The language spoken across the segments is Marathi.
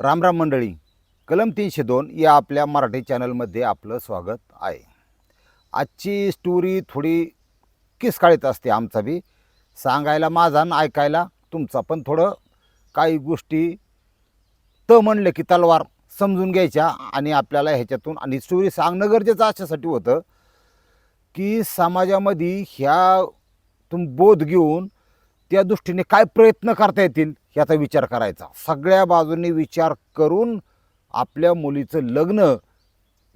रामराम मंडळी कलम तीनशे दोन या आपल्या मराठी चॅनलमध्ये आपलं स्वागत आहे. आजची स्टोरी थोडी किसकाळीत असते आमचा बी. सांगायला माझा आणि ऐकायला तुमचा पण थोडं काही गोष्टी त म्हणलं की तलवार समजून घ्यायच्या आणि आपल्याला ह्याच्यातून आणि स्टोरी सांगणं गरजेचं अशासाठी होतं की समाजामध्ये ह्या तुम बोध घेऊन त्या दृष्टीने काय प्रयत्न करता येतील याचा विचार करायचा. सगळ्या बाजूंनी विचार करून आपल्या मुलीचं लग्न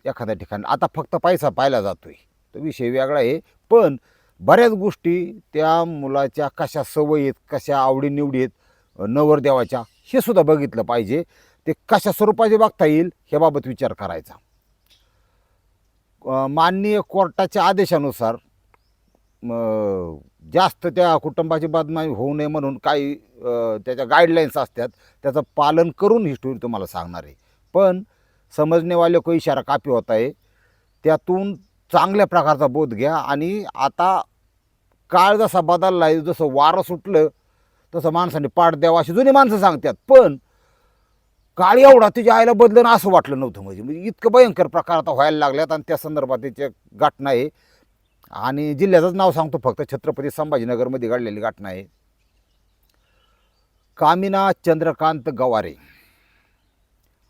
एखाद्या ठिकाणी. आता फक्त पैसा पाहिला जातोय. तो विषय वेगळा आहे. पण बऱ्याच गोष्टी त्या मुलाच्या कशा सवयी आहेत कशा आवडीनिवडी आहेत नवरदेवाच्या हे सुद्धा बघितलं पाहिजे. ते कशा स्वरूपाचे बघता येईल ह्याबाबत विचार करायचा. माननीय कोर्टाच्या आदेशानुसार म, जास्त त्या कुटुंबाची बदनामी होऊ नये म्हणून काही त्याच्या गाईडलाईन्स असतात. त्याचं पालन करून ही स्टोरी तुम्हाला सांगणार आहे. पण समजणेवाले को इशारा कापी होत आहे. त्यातून चांगल्या प्रकारचा बोध घ्या आणि आता काळ जसा बदलला आहे जसं वारं सुटलं तसं माणसाने पाठ द्यावा अशी जुनी माणसं सांगतात. पण काळ एवढा तिच्या आईला बदलणं असं वाटलं नव्हतं म्हणजे. म्हणजे इतकं भयंकर प्रकार आता व्हायला लागल्यात आणि त्या संदर्भात त्याच्या घटना आहे. आणि जिल्ह्याचंच नाव सांगतो फक्त. छत्रपती संभाजीनगरमध्ये घडलेली घटना आहे. कामिना चंद्रकांत गवारे.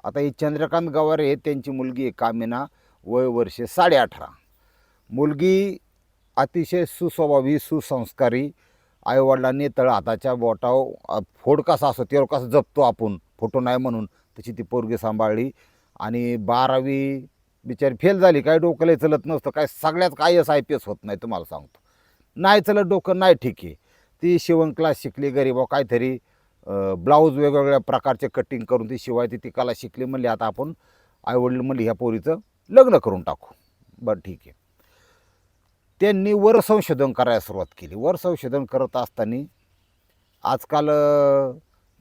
आता ही चंद्रकांत गवारे त्यांची मुलगी आहे कामिना वय वर्षे साडे अठरा मुलगी अतिशय सुस्वभावी सुसंस्कारी आईवडिलांनी तळ हाताच्या बोटाव फोड कसा असतो तेव्हा कसं जपतो आपण फोटो नाही म्हणून. तशी ती पोरगी सांभाळली आणि बारावी बिचारी फेल झाली काय डोकंही चलत नसतं काय सगळ्यात काय एस आय पी एस होत नाही तुम्हाला सांगतो. नाही चलत डोकं नाही ठीक आहे. ती शिवण क्लास शिकली गरीबा हो, काहीतरी ब्लाऊज वेगवेगळ्या प्रकारचे कटिंग करून ती शिवायची ती कला शिकली म्हणली आता आपण आईवडील म्हणली ह्या पोरीचं लग्न करून टाकू. बरं ठीक आहे. त्यांनी वर संशोधन करायला सुरुवात केली. वर संशोधन करत असताना आजकाल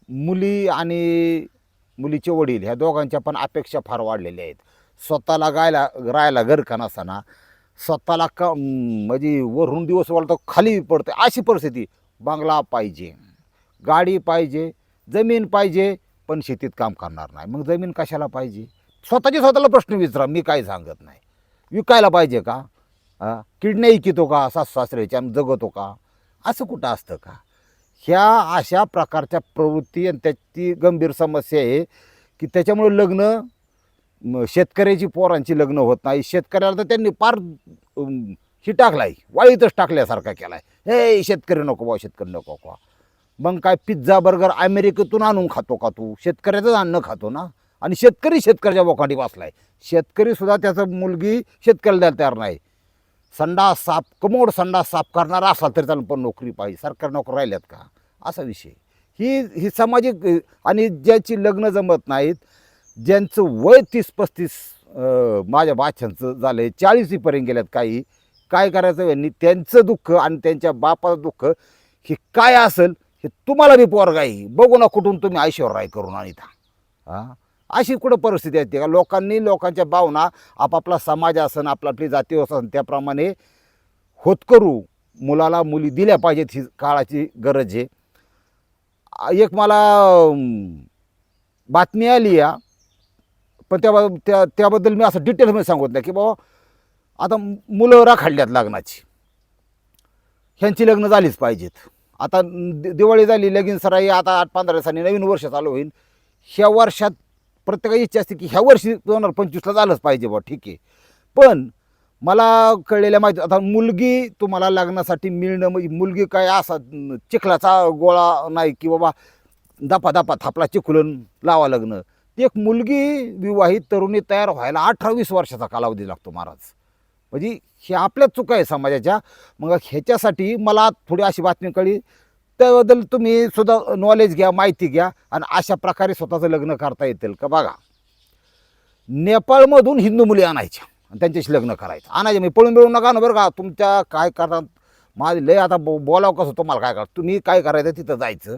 मुली आणि मुलीचे वडील ह्या दोघांच्या पण अपेक्षा फार वाढलेल्या आहेत. स्वतःला गायला राहायला घर का नसताना स्वतःला का म्हणजे वरून दिवस वाढतो खाली पडते अशी परिस्थिती बंगला पाहिजे. गाडी पाहिजे जमीन पाहिजे पण शेतीत काम करणार नाही. मग जमीन कशाला पाहिजे? स्वतःचे स्वतःला प्रश्न विचारा मी काय सांगत नाही. विकायला पाहिजे का? किडण्या इकितो का? सास सासऱ्याच्या जगतो का? असं कुठं असतं का? ह्या अशा प्रकारच्या प्रवृत्ती आणि त्याची गंभीर समस्या आहे की त्याच्यामुळे लग्न शेतकऱ्याची पोरांची लग्न होत नाही. शेतकऱ्याला तर त्यांनी पार ही टाकलाय. वाळीतच टाकल्यासारखा केलाय. हे शेतकरी नको बा शेतकरी नको का मग काय पिझ्झा बर्गर अमेरिकेतून आणून खातो का तू? शेतकऱ्याचंच अन्न खातो ना? आणि शेतकरी शेतकऱ्याच्या बोकांडी बसलाय. शेतकरीसुद्धा त्याचं मुलगी शेतकऱ्याला द्यायला तयार नाही. संडास साफ कमोड संडा साफ करणारा असला तरी त्याला पण नोकरी पाहिजे. सरकारी नोकरी राहिल्यात का? असा विषय. ही ही सामाजिक आणि ज्याची लग्न जमत नाहीत ज्यांचं वय तीस पस्तीस माझ्या बाच्यांचं झालं आहे चाळीसीपर्यंत गेल्यात काही. काय करायचं यांनी? त्यांचं दुःख आणि त्यांच्या बापाचं दुःख हे काय असेल हे तुम्हाला बी पोरगा आहे. बघू ना कुठून तुम्ही ऐश्वर राय करून आणता हां? अशी कुठं परिस्थिती येते का लोकांनी लोकांच्या भावना आपापला समाज असन आपला आपली जाती असन त्याप्रमाणे होतकरू मुलाला मुली दिल्या पाहिजेत ही काळाची गरज आहे. एक मला बातमी आली या. पण त्या त्या त्याबद्दल मी असं डिटेलमध्ये सांगत नाही की बाबा आता मुलं राखाडल्यात लग्नाची. ह्यांची लग्न झालीच पाहिजेत. आता दि- दिवाळी झाली लगीन सराई आता आठ पंधरा दिवसांनी नवीन वर्ष चालू होईल. ह्या वर्षात प्रत्येकाची इच्छा असते की ह्या वर्षी दोन हजार पंचवीसला झालंच पाहिजे बा ठीक आहे. पण मला कळलेल्या माहिती आता मुलगी तुम्हाला लग्नासाठी मिळणं म्हणजे मुलगी काय असा चिखलाचा गोळा नाही की बाबा दपा दपा थापला चिखलून लावा लग्न. ती एक मुलगी विवाहित तरुणी तयार व्हायला अठरा वीस वर्षाचा कालावधी लागतो महाराज. म्हणजे हे आपल्याच चुका आहे समाजाच्या. मग ह्याच्यासाठी मला थोडी अशी बातमी कळली त्याबद्दल तुम्ही सुद्धा नॉलेज घ्या माहिती घ्या आणि अशा प्रकारे स्वतःचं लग्न करता येतील का बघा. नेपाळमधून हिंदू मुली आणायच्या आणि त्यांच्याशी लग्न करायचं. आणायचे. मी पळून मिळून नका ना बरं का. तुमच्या काय करतात? माझं लय आता बो बोलावं कसं? तुम्हाला काय करा तुम्ही काय करायचं? तिथं जायचं.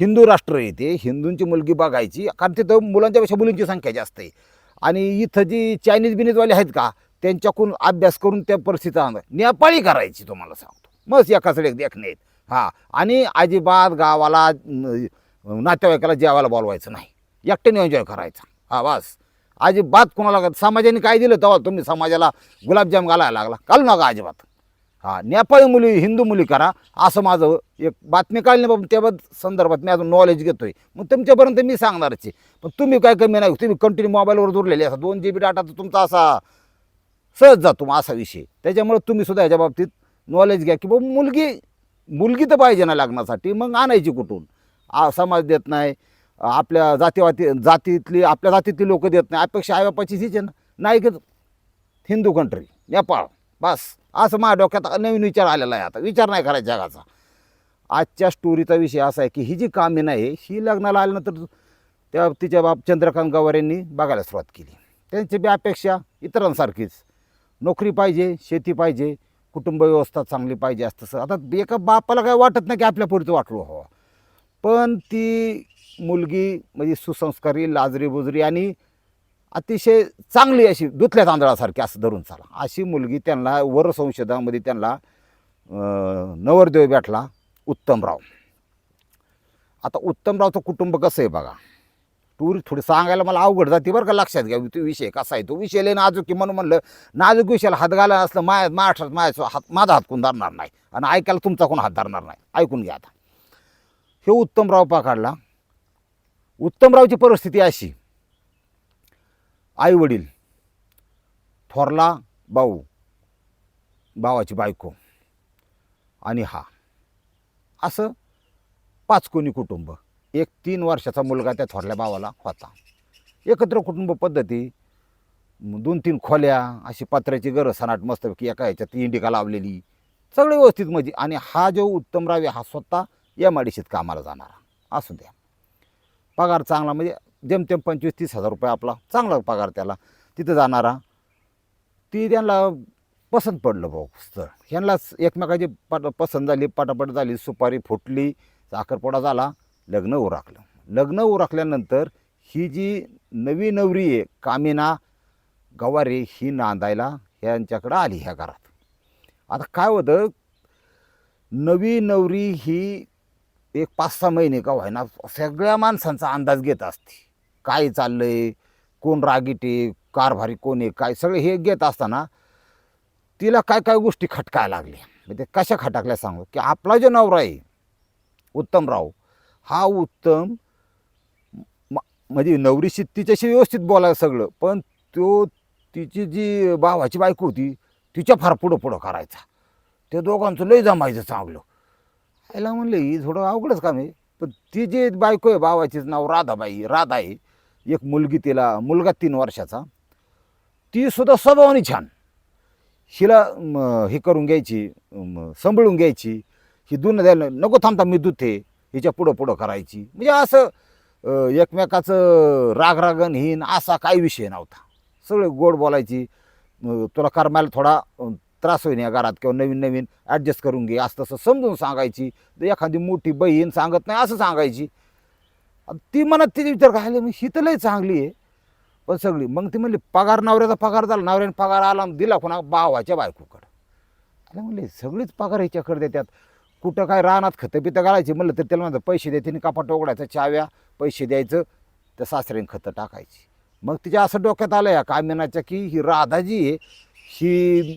हिंदू राष्ट्र येते हिंदूंची मुलगी बघायची कारण तिथं मुलांच्यापेक्षा मुलींची संख्या जास्त आहे. आणि इथं जी चायनीज बिनीजवाले आहेत का त्यांच्याकडून अभ्यास करून त्या परिस्थितीचा नेपाळी करायची तुम्हाला सांगतो. मग एकाच एक देखणे आहेत हां. आणि अजिबात गावाला नातेवाईकाला जेवायला बोलवायचं नाही. एकट्याने एन्जॉय करायचा. हा बस. अजिबात कोणाला समाजाने काय दिलं तेव्हा तुम्ही समाजाला गुलाबजाम घालायला लागला. घालू नका अजिबात. हा नेपाळी मुली हिंदू मुली करा. असं माझं एक बातमी काढली बाबा त्या संदर्भात मी अजून नॉलेज घेतो आहे मग तुमच्यापर्यंत मी सांगणारच आहे. पण तुम्ही काय कमी नाही तुम्ही कंटिन्यू मोबाईलवर दुरलेले असा दोन जी बी डाटा तर तुमचा असा सहज जातो असा विषय. त्याच्यामुळे तुम्ही सुद्धा याच्या बाबतीत नॉलेज घ्या. की बाबा मुलगी मुलगी तर पाहिजे ना लग्नासाठी मग आणायची कुठून? आ समाज देत नाही आपल्या जातीवाती जातीतली आपल्या जातीतली लोक देत नाही. अपेक्षा आईबापाची हीच आहे ना. नाही हिंदू कंट्री नेपाळ. बस. असं माझ्या डोक्यात नवीन विचार आलेला आहे आता. विचार नाही करायचा जगाचा. आजच्या स्टोरीचा विषय असा आहे की ही जी कामे नाही ही लग्नाला आल्यानंतर त्या तिच्या बाप चंद्रकांत गवार यांनी बघायला सुरुवात केली. त्यांची बी अपेक्षा इतरांसारखीच. नोकरी पाहिजे शेती पाहिजे कुटुंब व्यवस्था चांगली पाहिजे असं तसं. आता एका बापाला काय वाटत नाही की आपल्या पुढचं वाटलो हवं पण ती मुलगी म्हणजे सुसंस्कारी लाजरी बुजरी आणि अतिशय चांगली अशी दुतल्या तांदळासारखी असं धरून चाला. अशी मुलगी त्यांना वर संशोधामध्ये त्यांना नवरदेव भेटला उत्तमराव. आता उत्तमरावचं कुटुंब कसं आहे बघा? टूर थोडी सांगायला मला अवघड जाते बरं का लक्षात घ्या तो विषय कसा आहे? तो विषय लय नाजूक आहे म्हणून म्हणलं नाजूक विषयाला हात घाला असलं माया महाराष्ट्रात माझ्या हात माझा हात कोण धरणार नाही? आणि ऐकायला तुमचा कोण हात धरणार नाही? ऐकून घ्या आता. हे उत्तमराव पाकाडला. उत्तमरावची परिस्थिती अशी. आई वडील थोरला भाऊ भावाची बायको आणि हा. असं पाच कोणी कुटुंब. एक तीन वर्षाचा मुलगा त्या थोरल्या भावाला होता. एकत्र कुटुंब पद्धती दोन तीन खोल्या अशी पत्र्याची गरज सनाट मस्तपैकी एका ह्याच्यात इंडिका लावलेली. सगळे व्यवस्थित म्हणजे आणि हा जो उत्तमराव हा स्वतः या माडीशीत कामाला जाणारा. असू द्या. पगार चांगला म्हणजे जेमतेम पंचवीस तीस हजार रुपये आपला चांगला पगार त्याला. तिथं जाणारा. ती त्यांना पसंत पडलं भाऊ स्थळ ह्यांनाच एकमेकाची पट पसंत झाली पटापट झाली सुपारी फुटली साखरपुडा झाला लग्न उराकलं. लग्न उराकल्यानंतर ही जी नवी नवरी आहे कामिना गवारे ही नांदायला ह्यांच्याकडं आली ह्या घरात. आता काय होतं नवी नवरी ही एक पाच सहा महिने का व्हायना सगळ्या माणसांचा अंदाज घेत असते. काय चाललंय? कोण रागीटे कारभारी कोण आहे? काय सगळे हे घेत असताना तिला काय काय गोष्टी खटकायला लागल्या. म्हणजे कशा खटकल्या सांगू? की आपला जो नवरा आहे उत्तमराव हा उत्तम म- म्हणजे नवरीशी तिच्याशी व्यवस्थित बोलायला सगळं पण तो तिची जी भावाची बायको होती तिच्या फार पुढं पुढं करायचा. त्या दोघांचं लय जमायचं चांगलं. आईला म्हणलं ही थोडं अवघडच काम आहे. पण ती जी बायको आहे भावाचीच नाव राधाबाई राधा आहे एक मुलगी तिला मुलगा तीन वर्षाचा. तीसुद्धा स्वभावाने छान. हिला हे करून घ्यायची सांभाळून घ्यायची. ही दूध द्यायला नको थांबता मी दुधे हिच्या पुढं पुढं करायची. म्हणजे असं एकमेकाचं रागरागन हिन असा काही विषय नव्हता. सगळे गोड बोलायची. तुला करमायला थोडा त्रास होईन या घरात किंवा नवीन नवीन ॲडजस्ट करून घे. असं तसं समजून सांगायची. तर एखादी मोठी बहीण सांगत नाही असं सांगायची. ती मनात तिचे विचार काय मी ही तर लय चांगली आहे. पण सगळी मग ती म्हणली पगार नवऱ्याचा पगार झाला नवऱ्याने पगार आला दिला कोणा भावाच्या बायकोकडं. अरे म्हणले सगळीच पगार ह्याच्याकडे देतात. कुठं काय रानात खतं पितं घालायची म्हणलं तर त्याला म्हणतात पैसे द्यायचे आणि कापा उघडायचं चाव्या पैसे द्यायचं तर सासऱ्याने खतं टाकायची. मग तिच्या असं डोक्यात आलं या कामिनाच्या की ही राधाजी आहे ही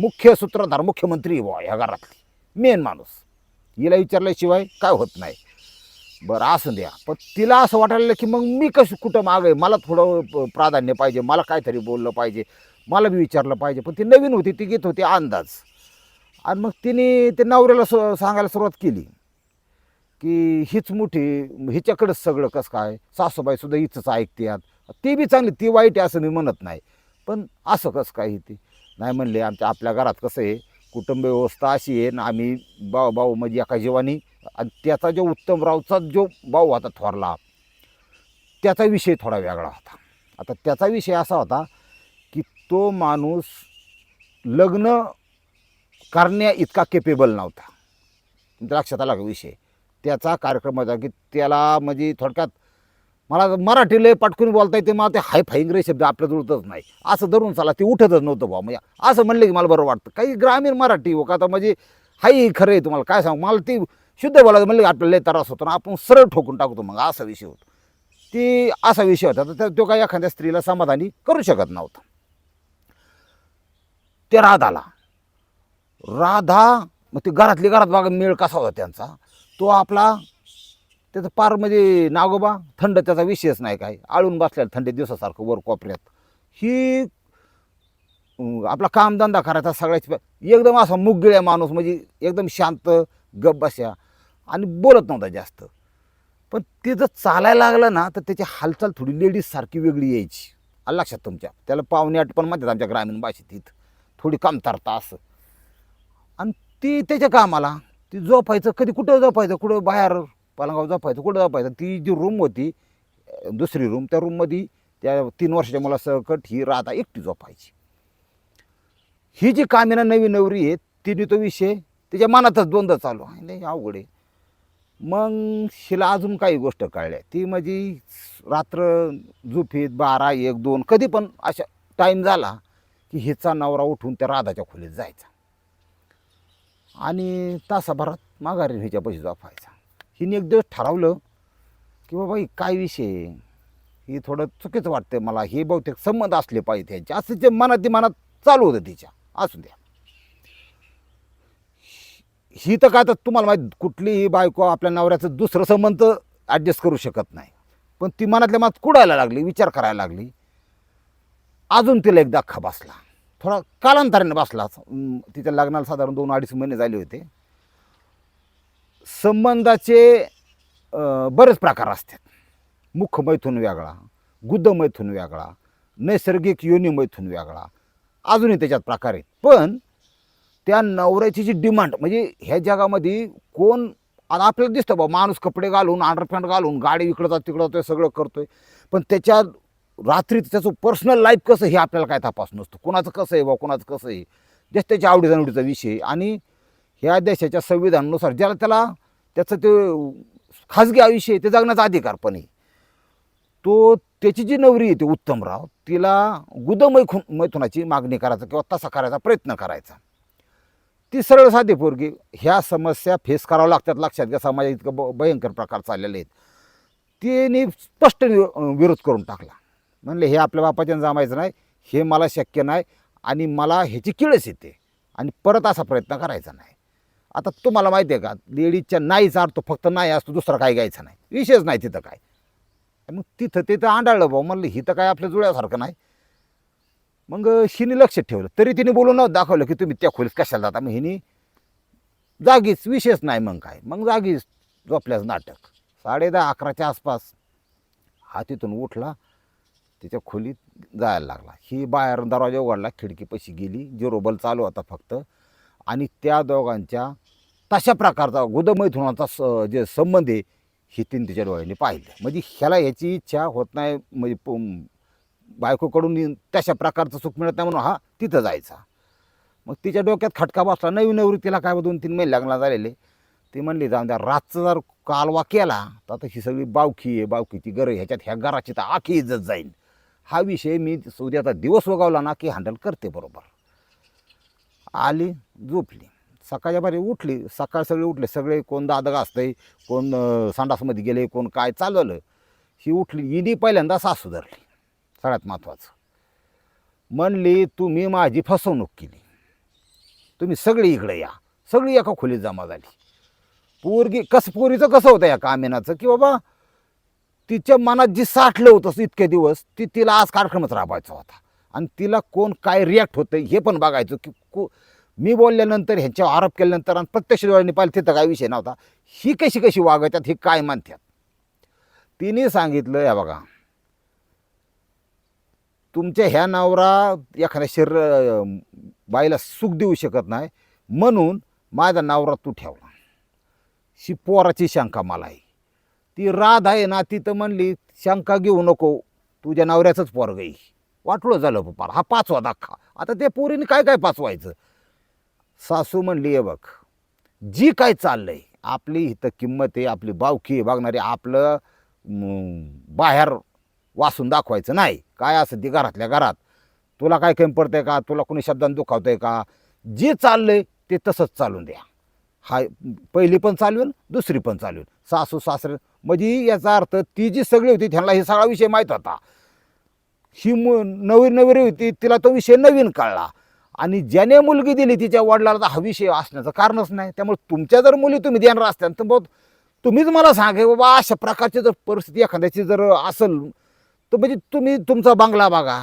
मुख्य सूत्रधार मुख्यमंत्री आहे बुवा ह्या घरातली. मेन माणूस. हिला विचारल्याशिवाय काय होत नाही. बरं असं द्या. पण तिला असं वाटायला की मग मी कसं कुठं माग आहे? मला थोडं प- प्राधान्य पाहिजे. मला काहीतरी बोललं पाहिजे. मला बी विचारलं पाहिजे. पण ती नवीन होती. ती घेत होती अंदाज. आणि मग तिने ते नवऱ्याला स सांगायला सुरुवात केली. की हीच मोठी हिच्याकडंच सगळं कसं काय? सासूबाईसुद्धा हिचंच हिचंच ऐकतात ती बी चांगली ती वाईट आहे असं मी म्हणत नाही. पण असं कसं काय ही ती? नाही म्हणले आमच्या आपल्या घरात कसं आहे? कुटुंब व्यवस्था अशी आहे ना आम्ही भाऊ भाऊ म्हणजे एका जीवानी आणि त्याचा जो उत्तमरावचा जो भाऊ होता थोरला त्याचा विषय थोडा वेगळा होता. आता त्याचा विषय असा होता की तो माणूस लग्न करण्या इतका केपेबल नव्हता. लक्षात आला का विषय? त्याचा कार्यक्रम होता की त्याला म्हणजे थोडक्यात मला मराठी लय पटकून बोलता येते मला ते हाय फाईंग रे शब्द आपल्या जुळतच नाही. असं धरून चाला ते उठतच नव्हतं भाऊ म्हणजे असं म्हणलं की मला बरं वाटतं. काही ग्रामीण मराठी हो का आता म्हणजे हाय खरं आहे तुम्हाला काय सांगू? मला ती शुद्ध बोलायचं म्हणलं आपल्याला लय त्रास होतो ना आपण सरळ ठोकून टाकतो मग असा विषय होतो. ती असा विषय होता तर त्या- तो काय एखाद्या स्त्रीला समाधानी करू शकत नव्हता. ते राधाला राधा मग ते घरातली घरात बघा मेळ कसा होता त्यांचा तो आपला त्याचं पार म्हणजे नागोबा थंड त्याचा विषयच नाही काय आळून बसलेला थंडी दिवसासारखं वर कोपऱ्यात. ही आपला कामधंदा करायचा सगळ्याची एकदम असा मुगगिळ्या माणूस म्हणजे एकदम शांत गप बस्या आणि बोलत नव्हता जास्त. पण ते जर चालायला लागलं ना तर त्याची हालचाल थोडी लेडीज सारखी वेगळी यायची. आलं लक्षात तुमच्या. त्याला पाहुणे आठ पण म्हणतात आमच्या ग्रामीण भाषेत इथं. थोडी कमतरता असं. आणि ती त्याच्या कामाला ती झोपायचं कधी कुठं झोपायचं कुठं बाहेर पलंगावर झोपायचं कुठं झोपायचं ती जी रूम होती दुसरी रूम त्या रूममध्ये त्या तीन वर्षाच्या मुलासकट ही राहता एकटी झोपायची. ही जी कामिना नवी नवरी आहे तिने तो विषय तिच्या मनातच द्वंद्व चालू आहे. नाही अवघड आहे. मग शिला अजून काही गोष्ट कळल्या. ती म्हणजे रात्र झोपीत बारा एक दोन कधी पण अशा टाईम झाला की हिचा नवरा उठून त्या राधाच्या खोलीत जायचा. आणि तासाभरात माघारी ह्याच्या पैसे झोपायचा हिने एक दिवस ठरवलं की बाबा ही काय विषय? आहे? ही थोडं चुकीचं वाटतं मला. हे बहुतेक संबंध असले पाहिजे त्यांचे असं जे मनात ते मनात चालू होतं तिच्या. असू द्या. ही तर काय तर तुम्हाला माहीत कुठलीही बायको आपल्या नवऱ्याचं दुसरं संबंध ॲडजस्ट करू शकत नाही. पण ती मनातल्या मनात कुडायला लागली विचार करायला लागली. अजून तिला एक दाखा बसला. थोडा कालांतराने बसला. तिच्या लग्नाला साधारण दोन अडीच महिने झाले होते. संबंधाचे बरेच प्रकार असतात. मुख मैथून वेगळा गुद्ध मैथून वेगळा नैसर्गिक योनी मैथून वेगळा. अजूनही त्याच्यात प्रकार आहेत. पण त्या नवऱ्याची जी डिमांड म्हणजे ह्या जगामध्ये कोण आता आपल्याला दिसतं बा माणूस कपडे घालून अंडरपॅन्ट घालून गाडी इकडं जात तिकडं जातोय सगळं करतोय. पण त्याच्या रात्री त्याचं पर्सनल लाईफ कसं हे आपल्याला काय तपास नसतं. कोणाचं कसं आहे बा कोणाचं कसं आहे? जस्ट त्याच्या आवडीजावडीचा विषय आणि ह्या देशाच्या संविधानानुसार ज्याला त्याला त्याचं ते खाजगी आयुष्य आहे ते जगण्याचा अधिकार पण आहे. तो त्याची जी नवरी आहे ती उत्तमराव तिला गुद मैथुनाची मागणी करायचा किंवा तसा करायचा प्रयत्न करायचा. ती सरळ साधी पोरगी. ह्या समस्या फेस करावं लागतात लक्षात घ्या समाजात इतकं ब भयंकर प्रकार चाललेले आहेत. तिने स्पष्ट विरोध करून टाकला. म्हणले हे आपल्या बापाच्यानं जमायचं नाही हे मला शक्य नाही आणि मला ह्याची किळस येते आणि परत असा प्रयत्न करायचा नाही. आता तुम्हाला माहिती आहे का लेडीजच्या नाहीचा अर्थ फक्त नाही असतो दुसरा काही घ्यायचा नाही. विषयच नाही तिथं काय. मग तिथं तिथं आंडाळलं भाऊ. म्हणलं ही तर काय आपल्या जुळ्यासारखं नाही. मग हिने लक्ष ठेवलं. तरी तिने बोलून दाखवलं की तुम्ही त्या खोलीत कशाला जाता. मग हिने जागीच विशेष नाही मग काय. मग जागीच झोपल्याच नाटक. साडे दहा अकराच्या आसपास हा तिथून उठला. तिच्या खोलीत जायला लागला. ही बाहेर दरवाजा उघडला. खिडकीपाशी गेली. जिरोबल चालू होता फक्त. आणि त्या दोघांच्या तशा प्रकारचा गुदमैथुनाचा स जे संबंध आहे हे तिने तिच्या डोळ्यांनी पाहिलं. म्हणजे ह्याला ह्याची इच्छा होत नाही. म्हणजे बायकोकडून तशा प्रकारचं सुख मिळत नाही म्हणून हा तिथं जायचा. मग तिच्या डोक्यात खटका बसला. नवीन नवरी काय दोन तीन महिने लग्नाला झालेले. ती म्हणली जाऊन द्या रातचा जर कालवा केला तर आता ही सगळी बावकी आहे बावकीची गरज ह्याच्यात ह्या घराची तर आखी इज्जत जाईल हा विषय मी उद्याचा दिवस वगावला ना की हँडल करते बरोबर. आली झोपली. सकाळच्या बारी उठली. सकाळ सगळे उठले. सगळे कोण दादगा असतं आहे कोण संडासमध्ये गेले कोण काय चालवलं. ही उठली. इनी पहिल्यांदा सासू धरली. सगळ्यात महत्त्वाचं. म्हणली तुम्ही माझी फसवणूक केली. तुम्ही सगळी इकडे या. सगळी एका खोलीत जमा झाली. पोरगी कसं पोरीचं कसं होतं या कामिनाचं? की बाबा तिच्या मनात जी साठलं होतं इतके दिवस ती तिला आज कार्यक्रमच राबवायचा होता. आणि तिला कोण काय रिॲक्ट होतं हे पण बघायचं की को मी बोलल्यानंतर ह्यांच्यावर आरोप केल्यानंतर आणि प्रत्यक्ष डोळ्यांनी पाहिलं तिथं काय विषय नव्हता. ही कशी कशी वागवतात हे काय म्हणतात तिने सांगितलं या बघा तुमच्या ह्या नवरा एखाद्या शरीर बाईला सुख देऊ शकत नाही म्हणून माझा नवरा तू ठेवला. शी पोराची शंका मला आहे. ती राध आहे ना ती तर म्हणली शंका घेऊ नको तुझ्या नवऱ्याचंच पोर गई वाटलं झालं पप्पाला हा पाचवा दाखा आता त्या पोरीने काय काय पाचवायचं? सासू म्हणली आहे बघ जी काय चाललंय आपली इथं किंमत आहे आपली बावकी आहे बघणारी आपलं बाहेर वासून दाखवायचं नाही. काय असं ती घरातल्या घरात? तुला काय कमी पडतंय का? तुला कोणी शब्दांत दुखावतंय का? जे चाललंय ते तसंच चालून द्या. हा पहिली पण चालवेल दुसरी पण चालवेल सासू सासरे म्हणजे याचा अर्थ ती जी सगळी होती त्यांना हे सगळा विषय माहीत होता. ही मु नवीन नवीन होती तिला तो विषय नवीन कळला. आणि ज्याने मुलगी दिली तिच्या वडिलाला तर हा विषय असण्याचं कारणच नाही. त्यामुळे तुमच्या जर मुली तुम्ही देणार असत्या तर बहुत तुम्हीच मला सांगा बाबा अशा प्रकारची जर परिस्थिती एखाद्याची जर असेल तर म्हणजे तुम्ही तुमचा बंगला बघा.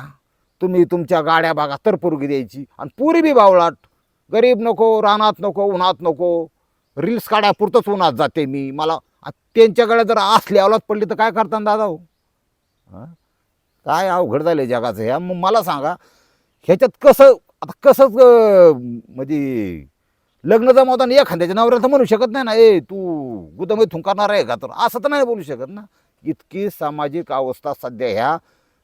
तुम्ही तुमच्या गाड्या बघा तर पोरगी द्यायची. आणि पुरी बी बावळाट. गरीब नको रानात नको उन्हात नको. रील्स काढापुरतंच उन्हात जाते मी. मला त्यांच्याकडे जर असली अवलात पडली तर काय करता दादा हो? काय अवघड झालं जगाचं ह्या मग मला सांगा ह्याच्यात कसं आता कसंच म्हणजे लग्न जमवताना एखाद्याच्या नवऱ्याला तर म्हणू शकत नाही ना ए तू गुदमय थुंकारणार आहे का? तर असं तर नाही बोलू शकत ना. इतकी सामाजिक अवस्था सध्या ह्या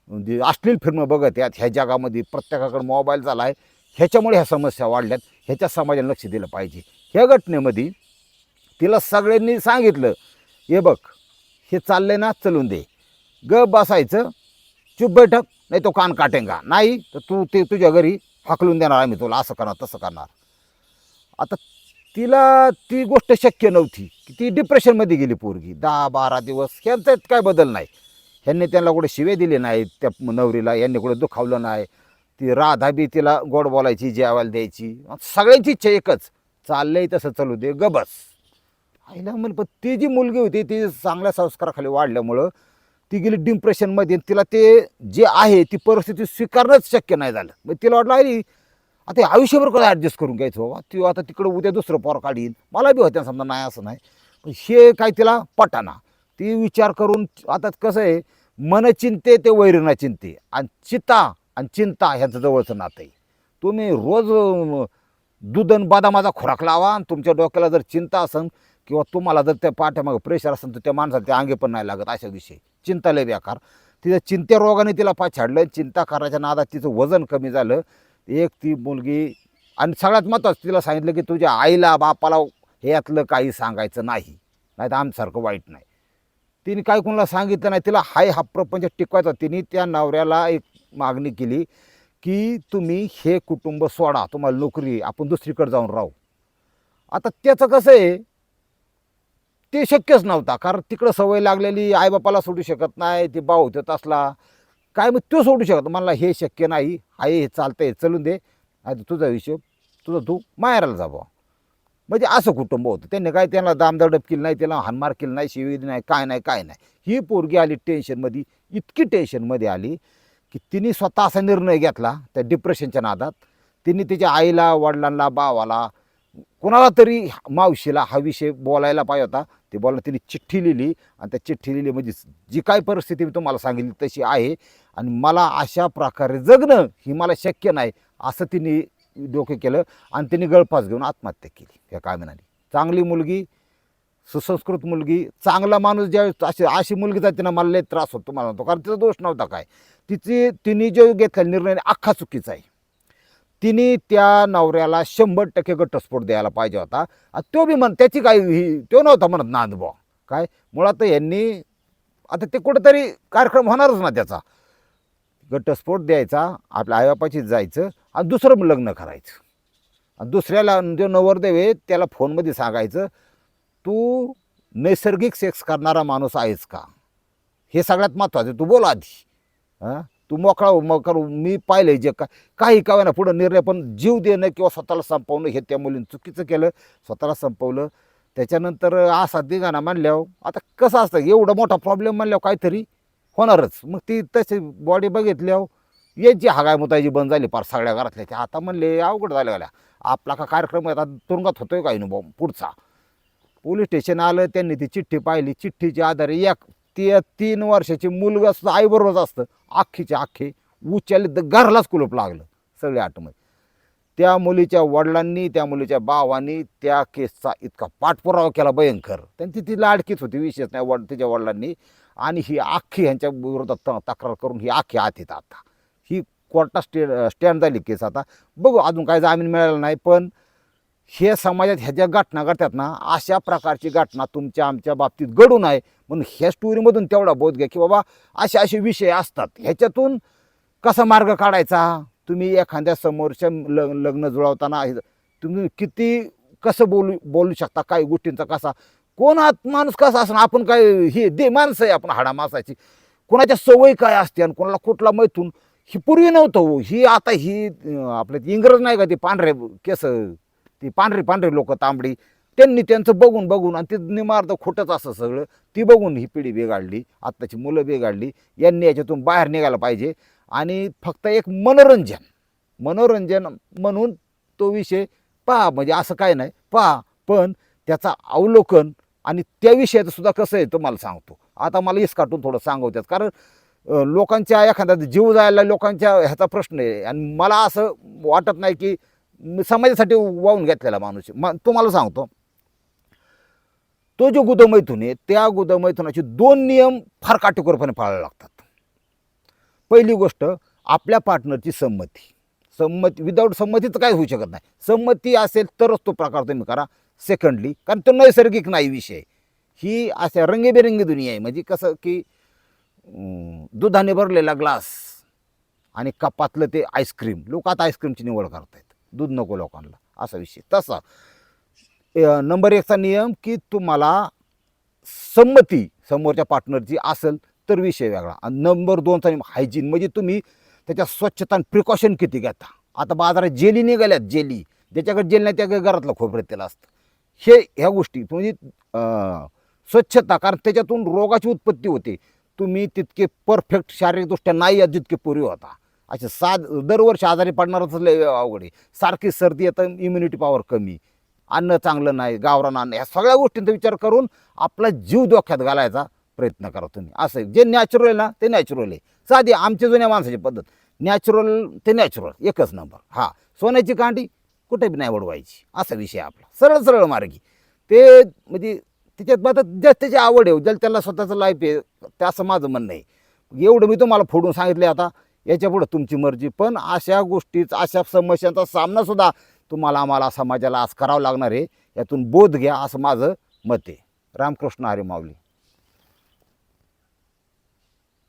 म्हणजे अश्लील फिल्म बघत यात ह्या जगामध्ये प्रत्येकाकडे मोबाईल झाला आहे. ह्याच्यामुळे ह्या समस्या वाढल्यात. ह्याच्या समाजाने लक्ष दिलं पाहिजे. ह्या घटनेमध्ये तिला सगळ्यांनी सांगितलं हे बघ हे चाललंय ना चलून दे. ग बसायचं चुप बैठक नाही तो कान काटेंगा. नाही तर तू ते तुझ्या घरी हाकलून देणार आम्ही तुला असं करणार तसं करणार. आता तिला ती गोष्ट शक्य नव्हती. की ती डिप्रेशनमध्ये गेली पोरगी. दहा बारा दिवस ह्यांच्यात काय बदल नाही. ह्यांनी त्यांना कुठे शिवे दिले नाहीत त्या नवरीला. यांनी कुठे दुखावलं नाही. ती राधा बी तिला गोड बोलायची जेवायला द्यायची. सगळ्यांची इच्छा एकच. चाललंय तसं चालू दे गबस आईला म्हण पण ती जी मुलगी होती ती चांगल्या संस्काराखाली वाढल्यामुळं ती गेली डिप्रेशनमध्ये तिला ते जे आहे ती परिस्थिती स्वीकारणंच शक्य नाही झालं. मग तिला वाटलं अरे आता आयुष्यभर कसं ॲडजस्ट करून घ्यायचं बाबा? ती आता तिकडं उद्या दुसरं पोर काढीन. मला बी होत्या समजा नाही असं नाही. पण हे काय तिला पटाना. ती विचार करून आता कसं आहे मन चिंते ते वैरणा चिंते. आणि चिता आणि चिंता ह्याचं जवळचं नातं आहे. तुम्ही रोज दूध आणि बदामाचा खोराक लावा आणि तुमच्या डोक्याला जर चिंता असेल किंवा तुम्हाला जर त्या पाठ्यामागं प्रेशर असेल तर त्या माणसाला ते अंगे पण नाही लागत अशा विषय. चिंता लय व्याकार तिच्या चिंत्या रोगाने तिला पाछाडलं चिंता करायच्या नादात तिचं वजन कमी झालं. एक ती मुलगी आणि सगळ्यात महत्त्वाचं तिला सांगितलं की तुझ्या आईला बापाला हे यातलं काही सांगायचं नाही. नाही तर आमच्यासारखं वाईट नाही. तिने काय कोणाला सांगितलं नाही. तिला हाय हा प्रपंच टिकवायचा. तिने त्या नवऱ्याला एक मागणी केली की तुम्ही हे कुटुंब सोडा. तुम्हाला नोकरी आपण दुसरीकडे जाऊन राहू. आता त्याचं कसं आहे ते शक्यच नव्हता. कारण तिकडं सवय लागलेली आईबापाला सोडू शकत नाही. ते भाऊ होत असला काय मग तो सोडू शकत मला हे शक्य नाही. आहे हे चालतं आहे चलून दे. आता तुझा हिशोब तुझा तू माहेराला जा बुवा. म्हणजे असं कुटुंब होतं. त्यांनी काय त्यांना दामदडप केली नाही त्याला हानमार केली नाही शिवी नाही काय नाही काय नाही. ही पोरगी आली टेन्शनमध्ये इतकी टेन्शनमध्ये आली की तिने स्वतः असा निर्णय घेतला त्या डिप्रेशनच्या नादात. तिने तिच्या आईला वडिलांना भावाला कोणाला तरी मावशीला हा विषय बोलायला पाहिजे होता. ते बोलणं तिने चिठ्ठी लिहिली आणि त्या चिठ्ठी लिहिली म्हणजे जी काय परिस्थिती मी तुम्हाला सांगितली तशी आहे. आणि मला अशा प्रकारे जगणं ही मला शक्य नाही असं तिने डोकं केलं आणि तिने गळफास घेऊन आत्महत्या केली. या कामिनाने. चांगली मुलगी सुसंस्कृत मुलगी चांगला माणूस ज्यावेळेस अशी अशी मुलगी जाते ना मला लय त्रास होतो मला म्हणतो कारण तिचा दोष नव्हता काय. तिची तिने जो घेतलेला निर्णय अख्खा चुकीचा आहे. तिने त्या नवऱ्याला शंभर टक्के घटस्फोट द्यायला पाहिजे होता. आणि तो बी म्हण त्याची काय ही तो नव्हता म्हणत नांदबा. काय? मुळात यांनी आता ते कुठेतरी कार्यक्रम होणारच ना त्याचा. घटस्फोट द्यायचा आपल्या आईबापाची जायचं आणि दुसरं लग्न करायचं. आणि दुसऱ्याला जो नवरदेव आहे त्याला फोनमध्ये सांगायचं तू नैसर्गिक सेक्स करणारा माणूस आहेस का? हे सगळ्यात महत्त्वाचं तू बोल आधी. हां? तू मोकळा मोकळ मी पाहिलं जे का काही का ना पुढं निर्णय पण जीव देणं किंवा स्वतःला संपवणं हे त्या मुलीनं चुकीचं केलं. स्वतःला संपवलं. त्याच्यानंतर असा दिघाना म्हणल्यावर आता कसं असतं? एवढा मोठा प्रॉब्लेम मानल्याव काहीतरी होणारच. मग ती तशी बॉडी बघितल्यावर यांची हागाय मुतायची बंद झाली. पार सगळ्या घरातल्या ते आता म्हणले अवघड झालं गेल्या आपला का कार्यक्रम आता तुरुंगात होतोय काही नु पुढचा. पोलीस स्टेशन आलं त्यांनी ती चिठ्ठी पाहिली. चिठ्ठीच्या आधारे एक ती तीन वर्षाची मुलगा सुद्धा आईबरोबरच असतं. अख्खीच्या अख्खी उच्चाले तर घरलाच कुलूप लागलं. सगळे आठमध्ये त्या मुलीच्या वडिलांनी त्या मुलीच्या भावानी त्या केसचा इतका पाठपुरावा केला भयंकर. त्यांची ती लाडकीच होती विशेष नाही वड तिच्या वडिलांनी. आणि ही आखी ह्यांच्या विरोधात त- तक्रार करून ही आखी आत येत आता. ही कोर्टात स्टे स्टँड झाली केस आता. बघू अजून काय जामीन मिळाला नाही पण हे समाजात ह्या ज्या घटना घडतात ना अशा प्रकारची घटना तुमच्या आमच्या बाबतीत घडू नये. म्हणून ह्या स्टोरीमधून तेवढा बोध घ्या की बाबा असे असे विषय असतात. ह्याच्यातून कसा मार्ग काढायचा? तुम्ही एखाद्या समोरच्या ल लग्न जुळवताना तुम्ही किती कसं बोलू बोलू शकता? काही गोष्टींचा कसा? कोण आत माणूस कसा असणार? आपण काय हे दे माणसं आहे आपण हाडा माणसाची कोणाच्या सवयी काय असते आणि कोणाला कुठला मैथून? ही पूर्वी नव्हतं हो. ही आता ही आपले इंग्रज नाही का ते पांढरे केस ती पांढरी पांढरे लोक तांबडी त्यांनी त्यांचं बघून बघून आणि ते निमार्द खोटंच असं सगळं ती बघून ही पिढी बिघाडली आत्ताची मुलं बिघाडली यांनी याच्यातून बाहेर निघायला पाहिजे. आणि फक्त एक मनोरंजन. मनोरंजन म्हणून तो विषय पहा म्हणजे असं काय नाही. पहा पण त्याचा अवलोकन आणि त्या विषयाचं सुद्धा कसं आहे तुम्हाला सांगतो. आता मला इसकाटून थोडं सांगवतात. कारण लोकांच्या एखाद्या जीव जायला लोकांच्या ह्याचा प्रश्न आहे. आणि मला असं वाटत नाही की समाजासाठी वाहून घेतलेला माणूस म तुम्हाला सांगतो. तो जो गुदमैथून आहे त्या गुदमैथुनाचे दोन नियम फार काटेकोरपणे पाळायला लागतात. पहिली गोष्ट आपल्या पार्टनरची संमती. संमती विदाऊट संमतीचं काय होऊ शकत नाही. संमती असेल तरच तो प्रकार तुम्ही करा. सेकंडली कारण तो नैसर्गिक नाही विषय. ही अशा रंगीबेरंगी दुनिया आहे. म्हणजे कसं की दुधाने भरलेला ग्लास आणि कपातलं ते आईस्क्रीम लोक आता आईस्क्रीमची निवड करत आहेत दूध नको लोकांना. असा विषय. तसा. नंबर एकचा नियम की तुम्हाला संमती समोरच्या पार्टनरची असेल तर विषय वेगळा. आणि नंबर दोनचा नियम हायजीन म्हणजे तुम्ही त्याच्या स्वच्छता आणि प्रिकॉशन किती घेता. आता बाजारात जेली निघाल्यात जेली. ज्याच्याकडे जेल नाही त्या घरातलं खोबरं तेल असतं. हे ह्या गोष्टी म्हणजे स्वच्छता कारण त्याच्यातून रोगाची उत्पत्ती होते. तुम्ही तितके परफेक्ट शारीरिकदृष्ट्या नाही या जितके पूर्वी होता. असे साध दरवर्षी आजारी पडणारच लय अवघड आहे. सारखी सर्दी येतं इम्युनिटी पॉवर कमी. अन्न चांगलं नाही गावरान अन्न ह्या सगळ्या गोष्टींचा विचार करून आपला जीव धोक्यात घालायचा. प्रयत्न करा तुम्ही. असं आहे. जे नॅचरल आहे ना ते नॅचरल आहे. साधी आमच्या जुन्या माणसाची पद्धत. नॅचरल ते नॅचरल एकच नंबर हा. सोन्याची कांडी कुठे बी नाही वडवायची असा विषय आहे आपला. सरळ सरळ मार्गी. ते म्हणजे त्याच्यात आता ज्या त्याची आवड आहे ज्याला त्याला स्वतःचं लाईफ आहे ते असं माझं म्हणणं आहे. एवढं मी तुम्हाला फोडून सांगितले आता. याच्यापुढं तुमची मर्जी. पण अशा गोष्टीचा अशा समस्यांचा सामनासुद्धा तुम्हाला आम्हाला समाजाला आज करावं लागणार आहे. यातून बोध घ्या असं माझं मत आहे. रामकृष्ण हरी माऊली.